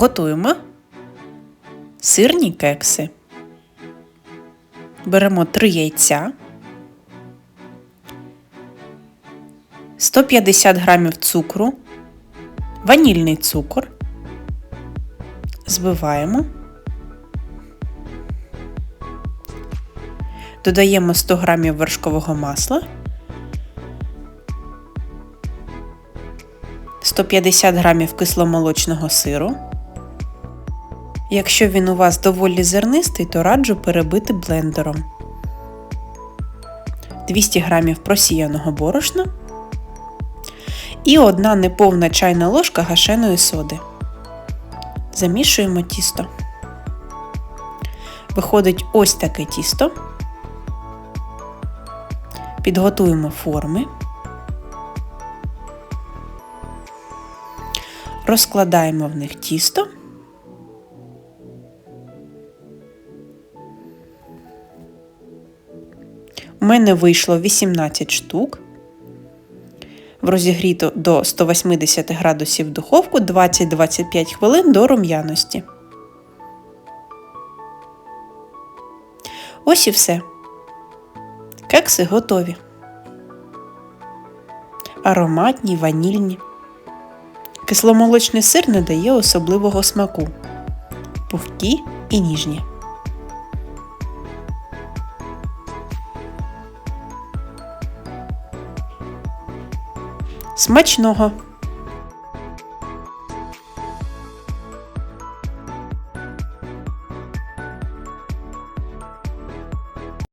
Готуємо сирні кекси. Беремо 3 яйця, 150 грамів цукру, ванільний цукор. Збиваємо. Додаємо 100 грамів вершкового масла, 150 грамів кисломолочного сиру. Якщо він у вас доволі зернистий, то раджу перебити блендером. 200 грамів просіяного борошна і одна неповна чайна ложка гашеної соди. Замішуємо тісто. Виходить ось таке тісто. Підготуємо форми. Розкладаємо в них тісто. Мене вийшло 18 штук. В розігріту до 180 градусів духовку 20-25 хвилин до рум'яності. Ось і все. Кекси готові. Ароматні, ванільні. Кисломолочний сир не дає особливого смаку. Пухкі і ніжні. Смачного!